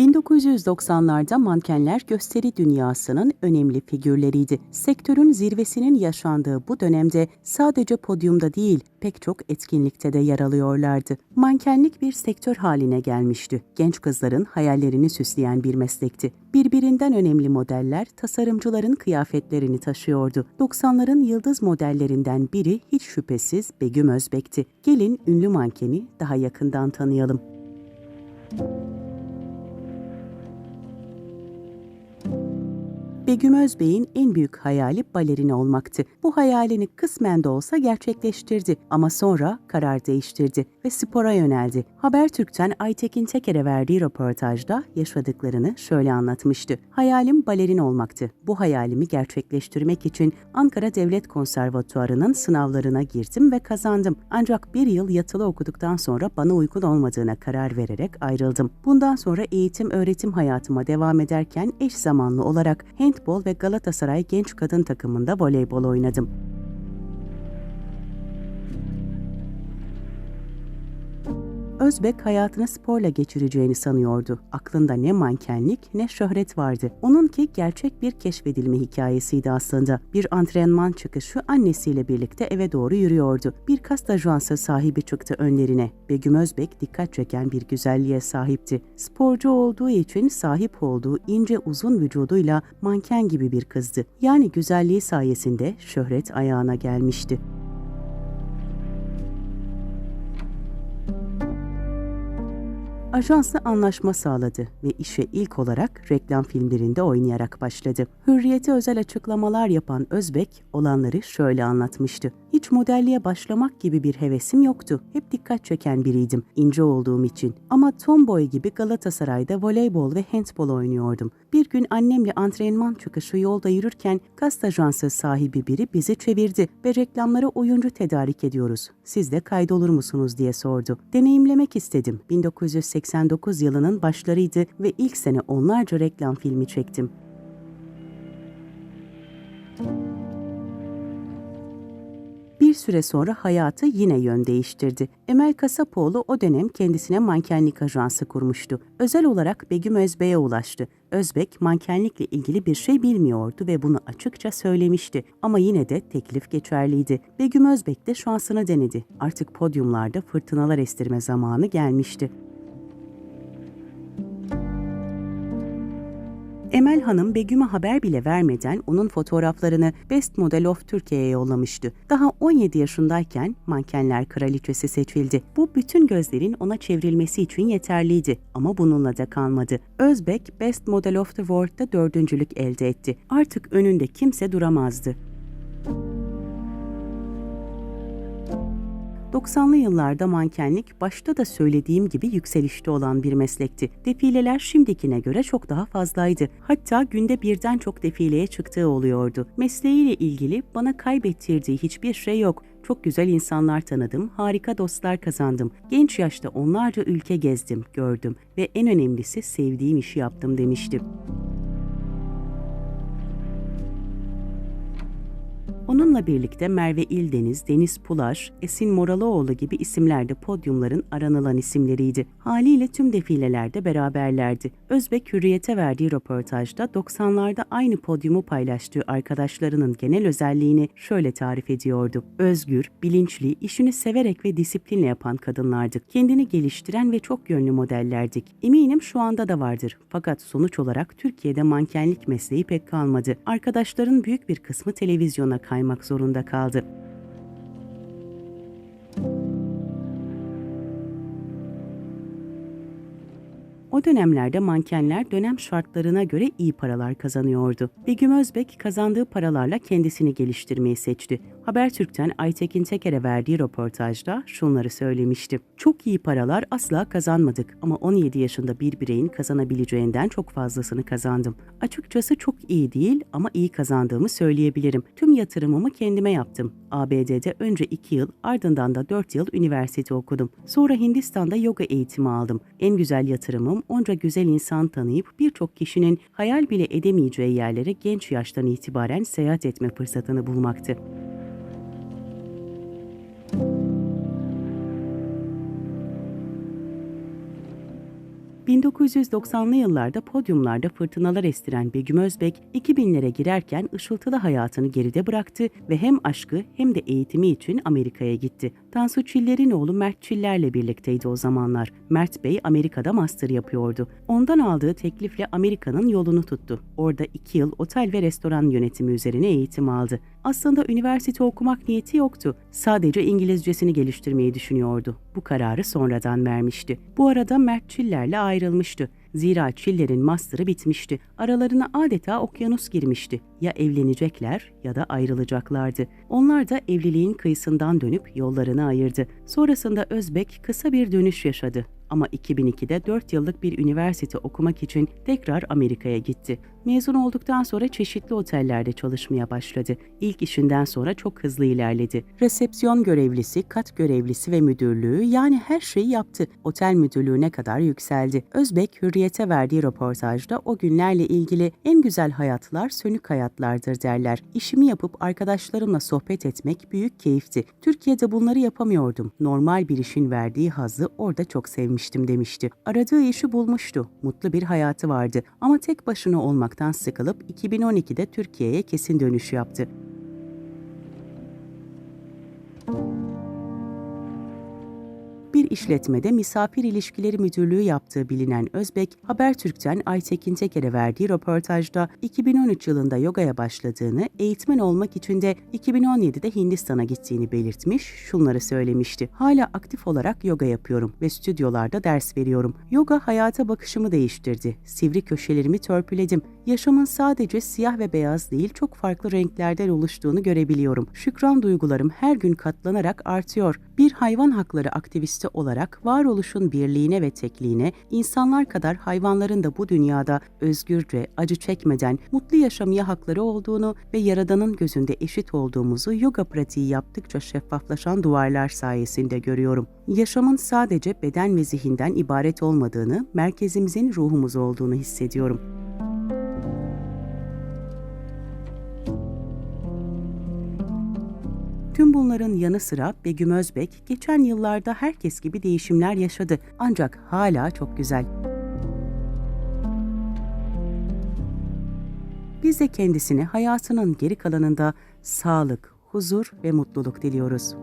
1990'larda mankenler gösteri dünyasının önemli figürleriydi. Sektörün zirvesinin yaşandığı bu dönemde sadece podyumda değil, pek çok etkinlikte de yer alıyorlardı. Mankenlik bir sektör haline gelmişti. Genç kızların hayallerini süsleyen bir meslekti. Birbirinden önemli modeller tasarımcıların kıyafetlerini taşıyordu. 90'ların yıldız modellerinden biri hiç şüphesiz Begüm Özbek'ti. Gelin ünlü mankeni daha yakından tanıyalım. Begüm Özbey'in en büyük hayali balerina olmaktı. Bu hayalini kısmen de olsa gerçekleştirdi ama sonra karar değiştirdi ve spora yöneldi. Habertürk'ten Aytekin Teker'e verdiği röportajda yaşadıklarını şöyle anlatmıştı. Hayalim balerin olmaktı. Bu hayalimi gerçekleştirmek için Ankara Devlet Konservatuarı'nın sınavlarına girdim ve kazandım. Ancak bir yıl yatılı okuduktan sonra bana uygun olmadığına karar vererek ayrıldım. Bundan sonra eğitim öğretim hayatıma devam ederken eş zamanlı olarak handbol ve Galatasaray genç kadın takımında voleybol oynadım. Özbek hayatını sporla geçireceğini sanıyordu. Aklında ne mankenlik ne şöhret vardı. Onunki gerçek bir keşfedilme hikayesiydi aslında. Bir antrenman çıkışı annesiyle birlikte eve doğru yürüyordu. Bir kast ajansı sahibi çıktı önlerine. Begüm Özbek dikkat çeken bir güzelliğe sahipti. Sporcu olduğu için sahip olduğu ince uzun vücuduyla manken gibi bir kızdı. Yani güzelliği sayesinde şöhret ayağına gelmişti. Ajansla anlaşma sağladı ve işe ilk olarak reklam filmlerinde oynayarak başladı. Hürriyete özel açıklamalar yapan Özbek olanları şöyle anlatmıştı. Hiç modelliğe başlamak gibi bir hevesim yoktu. Hep dikkat çeken biriydim, ince olduğum için. Ama tomboy gibi Galatasaray'da voleybol ve handbol oynuyordum. Bir gün annemle antrenman çıkışı yolda yürürken gazete ajansı sahibi biri bizi çevirdi ve reklamlara oyuncu tedarik ediyoruz. Siz de kaydolur musunuz diye sordu. Deneyimlemek istedim. 1989 yılının başlarıydı ve ilk sene onlarca reklam filmi çektim. Bir süre sonra hayatı yine yön değiştirdi. Emel Kasapoğlu o dönem kendisine mankenlik ajansı kurmuştu. Özel olarak Begüm Özbek'e ulaştı. Özbek mankenlikle ilgili bir şey bilmiyordu ve bunu açıkça söylemişti. Ama yine de teklif geçerliydi. Begüm Özbek de şansını denedi. Artık podyumlarda fırtınalar estirme zamanı gelmişti. Emel Hanım Begüm'e haber bile vermeden onun fotoğraflarını Best Model of Türkiye'ye yollamıştı. Daha 17 yaşındayken mankenler kraliçesi seçildi. Bu bütün gözlerin ona çevrilmesi için yeterliydi ama bununla da kalmadı. Özbek Best Model of the World'da dördüncülük elde etti. Artık önünde kimse duramazdı. 90'lı yıllarda mankenlik başta da söylediğim gibi yükselişte olan bir meslekti. Defileler şimdikine göre çok daha fazlaydı. Hatta günde birden çok defileye çıktığı oluyordu. Mesleğiyle ilgili bana kaybettirdiği hiçbir şey yok. Çok güzel insanlar tanıdım, harika dostlar kazandım. Genç yaşta onlarca ülke gezdim, gördüm ve en önemlisi sevdiğim işi yaptım demişti. Onunla birlikte Merve İldeniz, Deniz Pular, Esin Moralıoğlu gibi isimler de podyumların aranılan isimleriydi. Haliyle tüm defilelerde beraberlerdi. Özbek Hürriyet'e verdiği röportajda 90'larda aynı podyumu paylaştığı arkadaşlarının genel özelliğini şöyle tarif ediyordu. Özgür, bilinçli, işini severek ve disiplinle yapan kadınlardık. Kendini geliştiren ve çok yönlü modellerdik. Eminim şu anda da vardır. Fakat sonuç olarak Türkiye'de mankenlik mesleği pek kalmadı. Arkadaşların büyük bir kısmı televizyona kaymak zorunda kaldı. O dönemlerde mankenler dönem şartlarına göre iyi paralar kazanıyordu. Begüm Özbek kazandığı paralarla kendisini geliştirmeyi seçti. Habertürk'ten Aytekin Teker'e verdiği röportajda şunları söylemişti. Çok iyi paralar asla kazanmadık ama 17 yaşında bir bireyin kazanabileceğinden çok fazlasını kazandım. Açıkçası çok iyi değil ama iyi kazandığımı söyleyebilirim. Tüm yatırımımı kendime yaptım. ABD'de önce 2 yıl ardından da 4 yıl üniversite okudum. Sonra Hindistan'da yoga eğitimi aldım. En güzel yatırımım onca güzel insan tanıyıp birçok kişinin hayal bile edemeyeceği yerlere genç yaştan itibaren seyahat etme fırsatını bulmaktı. 1990'lı yıllarda podyumlarda fırtınalar estiren Begüm Özbek, 2000'lere girerken ışıltılı hayatını geride bıraktı ve hem aşkı hem de eğitimi için Amerika'ya gitti. Tansu Çiller'in oğlu Mert Çiller'le birlikteydi o zamanlar. Mert Bey Amerika'da master yapıyordu. Ondan aldığı teklifle Amerika'nın yolunu tuttu. Orada iki yıl otel ve restoran yönetimi üzerine eğitim aldı. Aslında üniversite okumak niyeti yoktu. Sadece İngilizcesini geliştirmeyi düşünüyordu. Bu kararı sonradan vermişti. Bu arada Mert Çiller'le ayrılmıştı. Zira Çiller'in master'ı bitmişti. Aralarına adeta okyanus girmişti. Ya evlenecekler ya da ayrılacaklardı. Onlar da evliliğin kıyısından dönüp yollarını ayırdı. Sonrasında Özbek kısa bir dönüş yaşadı. Ama 2002'de 4 yıllık bir üniversite okumak için tekrar Amerika'ya gitti. Mezun olduktan sonra çeşitli otellerde çalışmaya başladı. İlk işinden sonra çok hızlı ilerledi. Resepsiyon görevlisi, kat görevlisi ve müdürlüğü yani her şeyi yaptı. Otel müdürlüğüne kadar yükseldi. Özbek Hürriyet'e verdiği röportajda o günlerle ilgili en güzel hayatlar sönük hayatlardır derler. İşimi yapıp arkadaşlarımla sohbet etmek büyük keyifti. Türkiye'de bunları yapamıyordum. Normal bir işin verdiği hazzı orada çok sevmiştim demişti. Aradığı işi bulmuştu. Mutlu bir hayatı vardı ama tek başına olmak olmaktan sıkılıp 2012'de Türkiye'ye kesin dönüş yaptı. İşletmede misafir ilişkileri müdürlüğü yaptığı bilinen Özbek, Habertürk'ten Aytekin Teker'e verdiği röportajda 2013 yılında yogaya başladığını, eğitmen olmak için de 2017'de Hindistan'a gittiğini belirtmiş, şunları söylemişti. Hala aktif olarak yoga yapıyorum ve stüdyolarda ders veriyorum. Yoga hayata bakışımı değiştirdi. Sivri köşelerimi törpüledim. Yaşamın sadece siyah ve beyaz değil, çok farklı renklerden oluştuğunu görebiliyorum. Şükran duygularım her gün katlanarak artıyor. Bir hayvan hakları aktivisti olarak varoluşun birliğine ve tekliğine, insanlar kadar hayvanların da bu dünyada özgürce, acı çekmeden mutlu yaşamaya hakları olduğunu ve Yaradan'ın gözünde eşit olduğumuzu yoga pratiği yaptıkça şeffaflaşan duvarlar sayesinde görüyorum. Yaşamın sadece beden ve zihinden ibaret olmadığını, merkezimizin ruhumuz olduğunu hissediyorum. Bunların yanı sıra Begüm Özbek geçen yıllarda herkes gibi değişimler yaşadı ancak hala çok güzel. Biz de kendisine hayatının geri kalanında sağlık, huzur ve mutluluk diliyoruz.